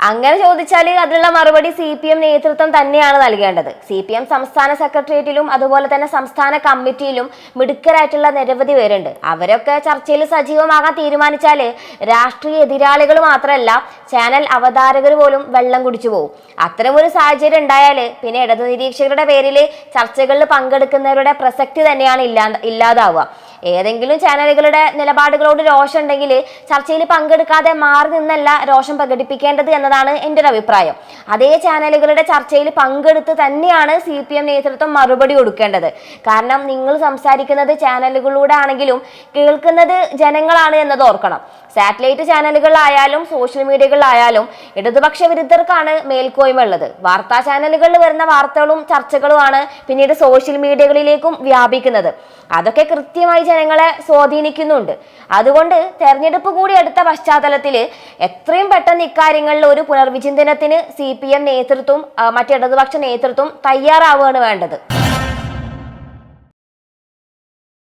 അങ്ങനെ ചോദിച്ചാൽ അതിനുള്ള മറുപടി സി പി എം നേതൃത്വം തന്നെയാണ് നൽകേണ്ടത്. സി പി എം സംസ്ഥാന സെക്രട്ടേറിയറ്റിലും അതുപോലെ തന്നെ സംസ്ഥാന കമ്മിറ്റിയിലും മിടുക്കരായിട്ടുള്ള നിരവധി പേരുണ്ട്. അവരൊക്കെ ചർച്ചയിൽ സജീവമാകാൻ തീരുമാനിച്ചാൽ രാഷ്ട്രീയ എതിരാളികൾ മാത്രമല്ല ചാനൽ അവതാരകർ പോലും വെള്ളം കുടിച്ചു പോകും. അത്തരമൊരു സാഹചര്യം ഉണ്ടായാൽ പിന്നെ ഇടതു നിരീക്ഷകരുടെ പേരിൽ ചർച്ചകളിൽ പങ്കെടുക്കുന്നവരുടെ പ്രസക്തി തന്നെയാണ് ഇല്ലാ ഇല്ലാതാവുക. ഏതെങ്കിലും ചാനലുകളുടെ നിലപാടുകളോട് രോഷം ഉണ്ടെങ്കിൽ ചർച്ചയിൽ പങ്കെടുക്കാതെ മാറി നിന്നല്ല രോഷം പ്രകടിപ്പിക്കേണ്ടത് എന്നതാണ് എന്റെ ഒരു അഭിപ്രായം. അതേ ചാനലുകളുടെ ചർച്ചയിൽ പങ്കെടുത്ത് തന്നെയാണ് സി പി എം നേതൃത്വം മറുപടി കൊടുക്കേണ്ടത്. കാരണം നിങ്ങൾ സംസാരിക്കുന്നത് ചാനലുകളിലൂടെ ആണെങ്കിലും കേൾക്കുന്നത് ജനങ്ങളാണ് എന്നത് ഓർക്കണം. സാറ്റലൈറ്റ് ചാനലുകളിലായാലും സോഷ്യൽ മീഡിയകളിലായാലും ഇടതുപക്ഷ വിരുദ്ധർക്കാണ് മേൽക്കോയ്മ ഉള്ളത്. വാർത്താ ചാനലുകളിൽ വരുന്ന വാർത്തകളും ചർച്ചകളുമാണ് പിന്നീട് സോഷ്യൽ മീഡിയകളിലേക്കും വ്യാപിക്കുന്നത്. അതൊക്കെ കൃത്യമായി ജനങ്ങളെ സ്വാധീനിക്കുന്നുണ്ട്. അതുകൊണ്ട് തെരഞ്ഞെടുപ്പ് കൂടി അടുത്ത പശ്ചാത്തലത്തിൽ എത്രയും പെട്ടെന്ന് ഇക്കാര്യങ്ങളിൽ ഒരു പുനർവിചിന്തനത്തിന് സി പി എം നേതൃത്വം മറ്റ് ഇടതുപക്ഷ നേതൃത്വം തയ്യാറാവുകയാണ് വേണ്ടത്.